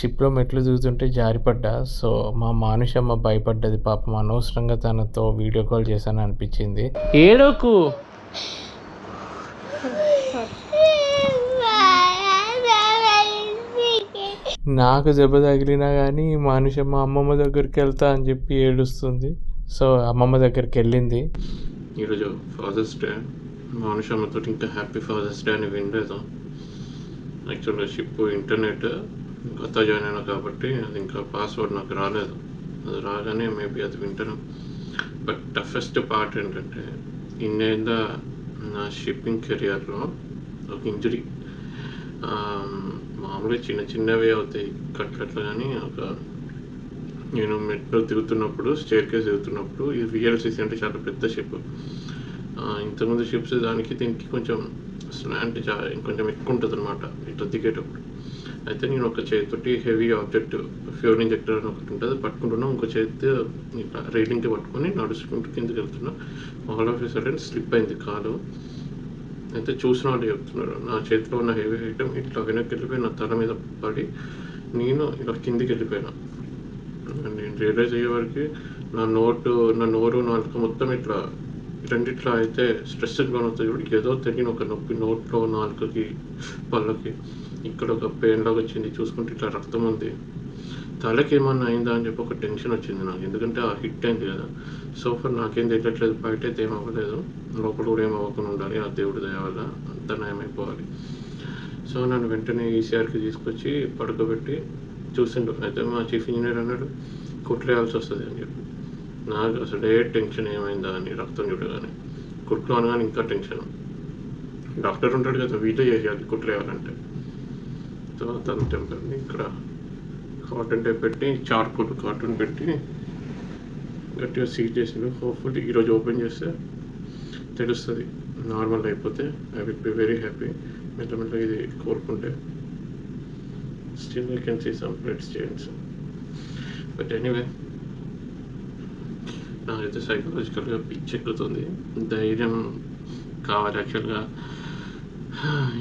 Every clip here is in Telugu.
షిప్‌లో మెట్లు దిగుతుంటే జారిపడ్డా. సో, మా మానుషమ్మ భయపడ్డది పాపం. అనవసరంగా తనతో వీడియో కాల్ చేశాను అనిపించింది. ఏడోకు నాకు దెబ్బ తగిలినా కానీ మానుషమ్మ అమ్మమ్మ దగ్గరికి వెళ్తా అని చెప్పి ఏడుస్తుంది. సో, అమ్మమ్మ దగ్గరికి వెళ్ళింది ఈరోజు ఫాదర్స్ డే. మానుషమ్మతో ఇంకా హ్యాపీ ఫాదర్స్ డే అని వినలేదు. యాక్చువల్‌గా షిప్ ఇంటర్నెట్ కొత్త జాయిన్ అయినా కాబట్టి అది ఇంకా పాస్వర్డ్ నాకు రాలేదు. అది రాగానే మేబీ అది వింటాను. బట్ టఫెస్ట్ పార్ట్ ఏంటంటే ఇన్నేళ్ళ నా షిప్పింగ్ కెరియర్‌లో ఒక ఇంజరీ మామూలుగా చిన్న చిన్నవి అవుతాయి కట్లట్లు కానీ ఒక నేను మెట్రో దిగుతున్నప్పుడు స్టెయిర్‌కేస్ దిగుతున్నప్పుడు ఈ విఎల్సిసి అంటే చాలా పెద్ద షిప్. ఇంతకుముందు షిప్స్ దానికి దీనికి కొంచెం స్లాంట్ చా ఇంకొంచెం ఎక్కువ ఉంటుంది అనమాట ఇట్లా దిగేటప్పుడు. అయితే నేను ఒక చేతితోటి హెవీ ఆబ్జెక్ట్ ఫ్యూయల్ ఇంజెక్టర్ అని ఒకటి ఉంటుంది పట్టుకుంటున్నా. ఇంకో చేతి ఇట్లా రైలింగ్‌కి పట్టుకొని నడుచుకుంటూ కిందకెళ్తున్నా. ఆల్ ఆఫ్ ఎ స్లిప్ అయింది కాలు. అయితే చూసిన వాళ్ళు చెప్తున్నారు. నా చేతిలో ఉన్న హెవీ ఐటమ్ ఇట్లా వెనక్కెళ్ళిపోయి నా తల మీద పడి నేను ఇలా కిందకెళ్ళిపోయినా. నేను రియలైజ్ అయ్యేవరకి నా నోటు నా నోరు, నాలుక మొత్తం ఇట్లా రెండిట్లో అయితే స్ట్రెస్డ్గా లోనవుతాయి చూడు. ఏదో తెలియని ఒక నొప్పి నోట్లో, నాలుకకి, పళ్ళకి ఇక్కడ ఒక పెయిన్ లాగా వచ్చింది. చూసుకుంటే ఇట్లా రక్తం ఉంది. తలకి ఏమన్నా అయిందా అని చెప్పి ఒక టెన్షన్ వచ్చింది నాకు. ఎందుకంటే ఆ హిట్ అయింది కదా! సో ఫర్ నాకేం తెలియట్లేదు. బయట అయితే ఏం అవ్వలేదు. లోపల కూడా ఏమి అవ్వకుండా ఉండాలి. ఆ దేవుడి దయ వల్ల అంతా నయమైపోవాలి. సో నన్ను వెంటనే ఈసీఆర్‌కి తీసుకొచ్చి పడుకోబెట్టి చూసిండు. అయితే మా చీఫ్ ఇంజనీర్ అన్నాడు కొట్లేయాల్సి వస్తుంది అని చెప్పి. నాకు అసలు ఏ టెన్షన్ ఏమైందా అని రక్తం చూడగానే. కుట్లు అనగానే ఇంకా టెన్షన్. డాక్టర్ ఉంటాడు కదా! వీళ్ళే చేసేయాలి కుట్లేయాలంటే. తర్వాత తను తెంపండి ఇక్కడ కాటన్ టైప్ పెట్టి చార్కోల్ కార్టూన్ పెట్టి గట్టిగా సీల్ చేసిండు. హోప్‌ఫుల్లీ ఈరోజు ఓపెన్ చేస్తే తెలుస్తుంది నార్మల్ అయిపోతే I will be very happy. మెల్లమెల్లగా ఇది కోరుకుంటే still I can see some blood stains but anyway నాకైతే సైకలాజికల్‌గా పిచ్చెక్కుతుంది. ధైర్యం కావాలి యాక్చువల్‌గా.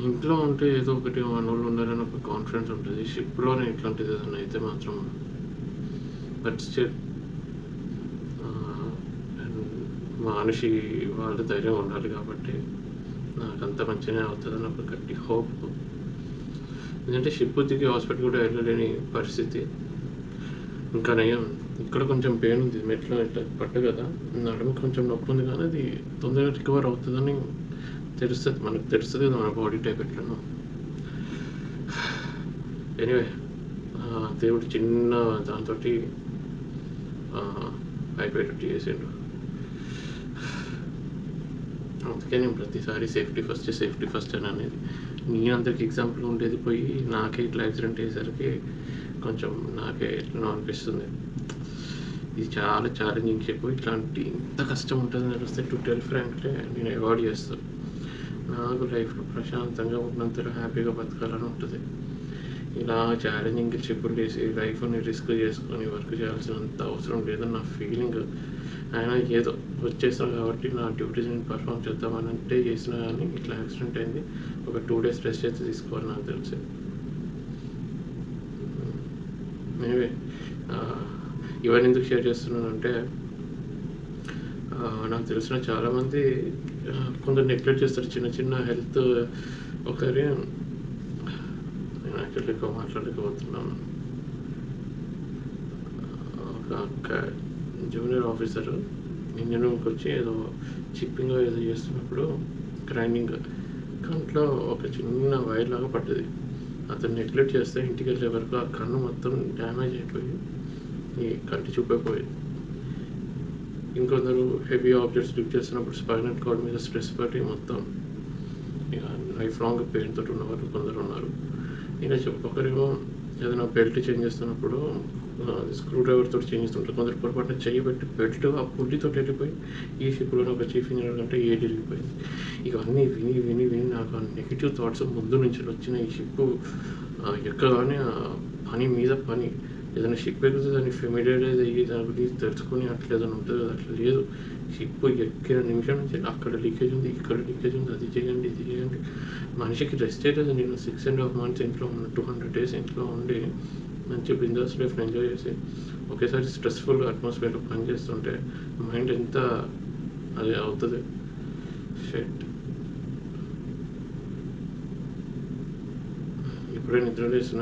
ఇంట్లో ఉంటే ఏదో ఒకటి మనోళ్ళు ఉన్నారని ఒక కాన్ఫిడెన్స్ ఉంటుంది షిప్‌లోనే ఇట్లాంటిది ఏదైనా అయితే మాత్రం బట్ స్టిల్ అండ్ మనిషి వాళ్ళు ధైర్యం ఉండాలి కాబట్టి నాకంతా మంచిగానే అవుతదని ఒక గట్టి హోప్. ఎందుకంటే షిప్ దిగి హాస్పిటల్ కూడా వెళ్ళలేని పరిస్థితి. ఇంకా నయం ఇక్కడ కొంచెం పెయిన్ ఉంది. మెట్లో ఇట్లా పట్టు కదా! నడుము కొంచెం నొప్పి ఉంది కానీ అది తొందరగా రికవర్ అవుతుందని తెలుస్తుంది మనకు తెలుస్తుంది కదా! మన బాడీ టైప్ ఎట్లను ఎనీవే దేవుడు చిన్న దాంతో అయిపోయేటట్టు చేసిండు. అందుకే నేను ప్రతిసారి సేఫ్టీ ఫస్ట్, సేఫ్టీ ఫస్ట్ అని అనేది. నేను అందరికి ఎగ్జాంపుల్ ఉండేది పోయి నాకే ఇట్లా యాక్సిడెంట్ అయ్యేసరికి కొంచెం నాకే ఎట్లనో అనిపిస్తుంది. ఇది చాలా ఛాలెంజింగ్ చెప్పు ఇట్లాంటి ఇంత కష్టం ఉంటుందని తెలిస్తే టు టెల్ ఫ్రాంక్లీ నేను అవాయిడ్ చేస్తాను నాకు లైఫ్‌లో ప్రశాంతంగా ఉన్నంతలో హ్యాపీగా బతకాలని ఉంటుంది ఇలా ఛాలెంజింగ్ చెప్పులు చేసి లైఫ్‌ని రిస్క్ చేసుకొని వర్క్ చేయాల్సినంత అవసరం లేదని నా ఫీలింగ్. ఆయన ఏదో వచ్చేసా కాబట్టి నా డ్యూటీస్ నేను పర్ఫార్మ్ చేద్దామని అంటే చేసినా కానీ ఇట్లా యాక్సిడెంట్ అయింది. ఒక టూ డేస్ రెస్ట్ అయితే తీసుకోవాలి నాకు తెలిసి. మేబీ ఇవన్నీ ఎందుకు షేర్ చేస్తున్నానంటే నాకు తెలిసిన చాలామంది కొందరు నెగ్లెక్ట్ చేస్తారు. చిన్న చిన్న హెల్త్ ఒకరి నేను యాక్చువల్లీ ఎక్కువ మాట్లాడలేకపోతున్నాను. ఒక జూనియర్ ఆఫీసర్ ఇంజన్ రూమ్‌కి వచ్చి ఏదో చిప్పింగ్ ఏదో చేస్తున్నప్పుడు గ్రైండింగ్ కంట్లో ఒక చిన్న వైర్ లాగా పడ్డది. అతను నెగ్లెక్ట్ చేస్తే ఇంటికి వెళ్ళే వరకు ఆ కన్ను మొత్తం డ్యామేజ్ అయిపోయి ఈ కంటి చూపే పోయింది. ఇంకొందరు హెవీ ఆబ్జెక్ట్స్ లిఫ్ట్ చేస్తున్నప్పుడు స్పైనల్ కార్డ్ మీద స్ట్రెస్ పడి మొత్తం ఇక లైఫ్ లాంగ్ పెయిన్ తోటి ఉన్నవాళ్ళు కొందరు ఉన్నారు. ఇంకా ఒకరేమో ఏదైనా బెల్ట్ చేంజ్ చేస్తున్నప్పుడు స్క్రూ డ్రైవర్ తోటి చేంజ్ చేస్తుంటారు. కొందరు పొరపాటున చెయ్యి పెట్టి బెల్ట్ ఆ పుల్లితో వెళ్ళిపోయి ఈ షిప్లో ఒక చీఫ్ ఇంజనీర్ కంటే ఏజ్ వెళ్ళిపోయింది ఇవన్నీ విని, విని, విని నాకు నెగిటివ్ థాట్స్ ముందు నుంచి వచ్చిన ఈ షిప్ ఎక్కగానే పని మీద పని ఏదైనా షిప్ ఎక్కితే దాన్ని ఫెమిలియరైజ్ అయ్యి దాని గురించి తెలుసుకుని అట్లా ఏదైనా ఉంటుంది కదా అట్లా లేదు షిప్ ఎక్కిన నిమిషం నుంచి అక్కడ లీకేజ్ ఉంది ఇక్కడ లీకేజ్ ఉంది అది చేయండి ఇది చేయండి మనిషికి రెస్ట్ లేదు నేను సిక్స్ అండ్ హాఫ్ మంత్స్ ఇంట్లో ఉన్న టూ హండ్రెడ్ డేస్ ఇంట్లో ఉండి మంచి బిందాస్ లైఫ్ ఎంజాయ్ చేసి ఒకేసారి స్ట్రెస్ఫుల్ అట్మాస్ఫియర్లో పనిచేస్తుంటే మైండ్ ఎంత అది అవుతుంది షెట్ ఇప్పుడే నిద్ర లేసిన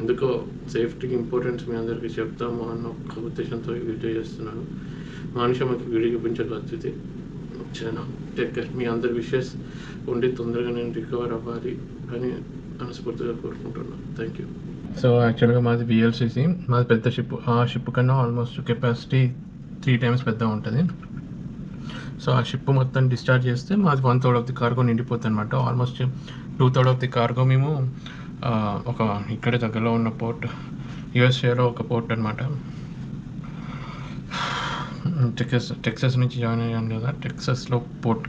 ఎందుకో సేఫ్టీకి ఇంపార్టెన్స్ మీ అందరికీ చెప్తాము అన్న ఒక ఉద్దేశంతో ఈ వీడియో చేస్తున్నాను. మనిషి మాకు వీడియో చూపించాలి అతిథి. వచ్చాను. టేక్ కేర్ మీ అందరి విషెస్ ఉండి తొందరగా నేను రికవర్ అవ్వాలి అని మనస్ఫూర్తిగా కోరుకుంటున్నాను. థ్యాంక్ యూ సో యాక్చువల్గా మాది విఎల్సిసి మాది పెద్ద షిప్ ఆ షిప్ కన్నా ఆల్మోస్ట్ కెపాసిటీ త్రీ టైమ్స్ పెద్ద ఉంటుంది. సో ఆ షిప్ మొత్తం డిశ్చార్జ్ చేస్తే మాది one third of the cargo నిండిపోతుంది అనమాట almost two third of the cargo మేము ఒక ఇక్కడ దగ్గరలో ఉన్న పోర్ట్ యుఎస్ఏలో ఒక పోర్ట్ అనమాట టెక్సస్ టెక్సస్ నుంచి జాయిన్ అయ్యాను కదా టెక్సస్లో పోర్ట్.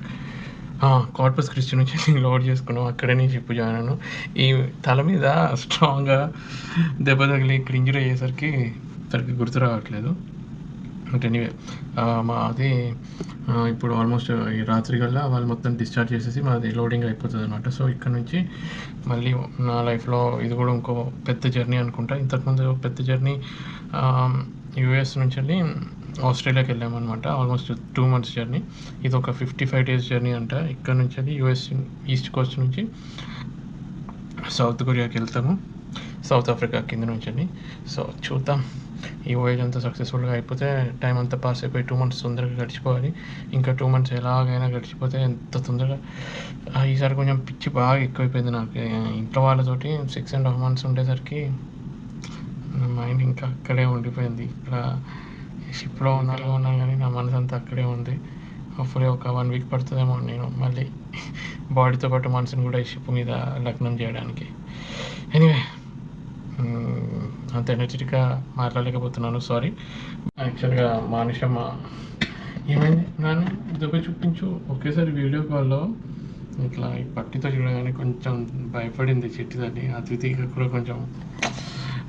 కార్పస్ క్రిస్టి నుంచి లోడ్ చేసుకున్నాం అక్కడే నేను చెప్పు జాయిన్ అయ్యాను. ఈ తల మీద స్ట్రాంగ్గా దెబ్బ తగిలి ఇక్కడ ఇంజరీ అయ్యేసరికి సరికి గుర్తు రావట్లేదు. బట్ ఎనీవే uh, మా అది uh, ఇప్పుడు ఆల్మోస్ట్ uh, ఈ రాత్రి కల్లా వాళ్ళు మొత్తం డిశ్చార్జ్ చేసేసి మాది లోడింగ్ అయిపోతుంది అనమాట సో ఇక్కడ నుంచి మళ్ళీ నా లైఫ్లో ఇది కూడా ఇంకో పెద్ద జర్నీ అనుకుంటా. ఇంతకుముందు పెద్ద జర్నీ యూఎస్ um, నుంచి వెళ్ళి ఆస్ట్రేలియాకి వెళ్ళామన్నమాట. ఆల్మోస్ట్ టూ మంత్స్ జర్నీ ఇది ఒక ఫిఫ్టీ ఫైవ్ డేస్ జర్నీ అంట. ఇక్కడ నుంచి వెళ్ళి యూఎస్ ఈస్ట్ కోస్ట్ నుంచి సౌత్ కొరియాకి వెళ్తాము. సౌత్ ఆఫ్రికా కింద నుంచి సో చూద్దాం. ఈ వాయేజ్ అంతా సక్సెస్ఫుల్గా అయిపోతే టైం అంతా పాస్ అయిపోయి టూ మంత్స్ తొందరగా గడిచిపోవాలి. ఇంకా టూ మంత్స్ ఎలాగైనా గడిచిపోతే ఎంత తొందరగా ఈసారి కొంచెం పిచ్చి బాగా ఎక్కువైపోయింది నాకు. ఇంట్లో వాళ్ళతోటి సిక్స్ అండ్ హాఫ్ మంత్స్ ఉండేసరికి మైండ్ ఇంకా అక్కడే ఉండిపోయింది. ఇక్కడ షిప్లో ఉన్నాలో ఉన్నా కానీ నా మనసు అంతా అక్కడే ఉంది. అప్పుడే ఒక వన్ వీక్ పడుతుందేమో నేను మళ్ళీ. బాడీతో పాటు మనసుని కూడా ఈ షిప్ మీద లగ్నం చేయడానికి. ఎనీవే అంత ఎనర్జెటిక్గా మాట్లాడలేకపోతున్నాను సారీ యాక్చువల్గా మానుషమ్మ ఏమైంది? నాన్న దెబ్బ చూపించు. ఒకేసారి వీడియో కాల్లో ఇట్లా ఈ పట్టితో చూడగానే కొంచెం భయపడింది చిట్టిదని అతిథిగా కూడా కొంచెం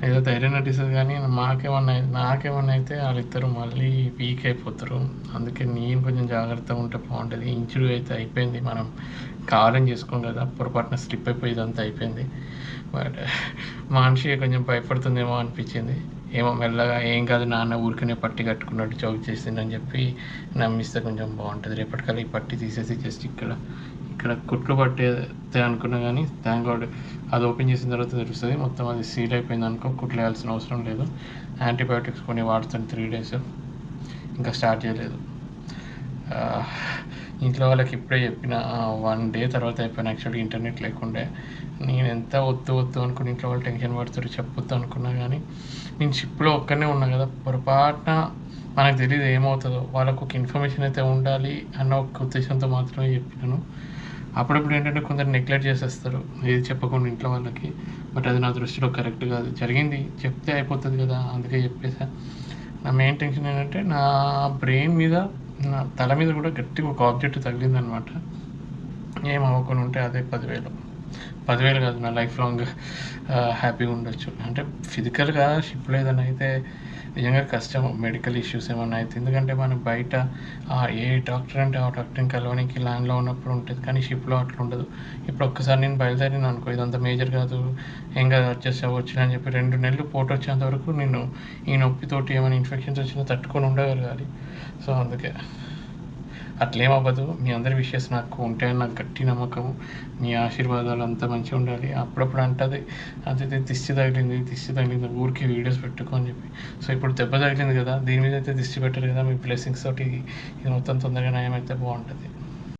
ఏదో ధైర్యం నటిస్తుంది కానీ మాకేమన్నా నాకేమన్నా అయితే వాళ్ళిద్దరు మళ్ళీ వీక్ అయిపోతారు. అందుకే నేను కొంచెం జాగ్రత్తగా ఉంటే బాగుంటుంది. ఇంచుడు అయితే అయిపోయింది మనం. కావాలని చేసుకోం కదా పొరపాటున స్లిప్ అయిపోయి ఇదంతా అయిపోయింది. బట్ మనిషి కొంచెం భయపడుతుందేమో అనిపించింది. ఏమో మెల్లగా ఏం కాదు నాన్న ఊరికనే పట్టి కట్టుకున్నట్టు చౌక్ చేసిందని చెప్పి నమ్మిస్తే కొంచెం బాగుంటుంది. రేపటికల్లా ఈ పట్టి తీసేసి జస్ట్ ఇక్కడ ఇక్కడ కుట్లు పట్టేదే అనుకున్నా కానీ థ్యాంక్ గాడ్ అది ఓపెన్ చేసిన తర్వాత తెలుస్తుంది. మొత్తం అది సీల్ అయిపోయింది అనుకో కుట్లు వేయాల్సిన అవసరం లేదు. యాంటీబయాటిక్స్ కొన్ని వాడుతుంది త్రీ డేస్ ఇంకా స్టార్ట్ చేయలేదు. ఇంట్లో వాళ్ళకి ఇప్పుడే చెప్పిన వన్ డే తర్వాత అయిపోయిన యాక్చువల్గా ఇంటర్నెట్ లేకుండే. నేను ఎంత వద్దు వద్దు అనుకుని ఇంట్లో వాళ్ళు టెన్షన్ పడుతారు చెప్పొద్దు అనుకున్నా కానీ నేను షిప్లో ఒక్కనే ఉన్నా కదా పొరపాటున మనకు తెలియదు ఏమవుతుందో. వాళ్ళకు ఒక ఇన్ఫర్మేషన్ అయితే ఉండాలి అన్న ఒక ఉద్దేశంతో మాత్రమే చెప్పినాను. అప్పుడప్పుడు ఏంటంటే కొందరు నెగ్లెక్ట్ చేసేస్తారు ఏది చెప్పకుండా ఇంట్లో వాళ్ళకి. బట్ అది నా దృష్టిలో కరెక్ట్ కాదు. జరిగింది చెప్తే అయిపోతుంది కదా అందుకే చెప్పేసా. నా మెయిన్ టెన్షన్ ఏంటంటే నా బ్రెయిన్ మీద నా తల మీద కూడా గట్టిగా ఒక ఆబ్జెక్ట్ తగిలిందనమాట. ఏం అవ్వకుండా ఉంటే అదే పదివేలు. పదివేలు కాదు నా లైఫ్ లాంగ్ హ్యాపీగా ఉండొచ్చు. అంటే ఫిజికల్గా షిప్లో ఏదైనా అయితే నిజంగా కష్టం మెడికల్ ఇష్యూస్ ఏమన్నా అయితే. ఎందుకంటే మనం బయట ఏ డాక్టర్ అంటే ఆ డాక్టర్ని కలవడానికి ల్యాండ్లో ఉన్నప్పుడు ఉంటుంది. కానీ షిప్లో అట్లా ఉండదు. ఇప్పుడు ఒక్కసారి నేను బయలుదేరిన అనుకో ఇదంతా మేజర్ కాదు. ఏం కాదు అడ్జస్ట్ అవ్వచ్చు అని చెప్పి రెండు నెలలు పోటు వచ్చేంత వరకు నేను ఈ నొప్పితోటి ఏమైనా ఇన్ఫెక్షన్స్ వచ్చినా తట్టుకొని ఉండగలగాలి. సో అందుకే. అట్లేం అవ్వదు మీ అందరి విషయస్ నాకు ఉంటాయని నాకు గట్టి నమ్మకం మీ ఆశీర్వాదాలు అంతా మంచిగా ఉండాలి. అప్పుడప్పుడు అంటది అదైతే దిష్టి తగిలింది దిష్టి తగిలింది ఊరికి వీడియోస్ పెట్టుకో అని చెప్పి. సో ఇప్పుడు దెబ్బ తగిలింది కదా దీని మీద అయితే దిష్టి పెట్టరు కదా మీ బ్లెస్సింగ్స్ తోటి ఇది మొత్తం తొందరగా నయమైతే బాగుంటుంది.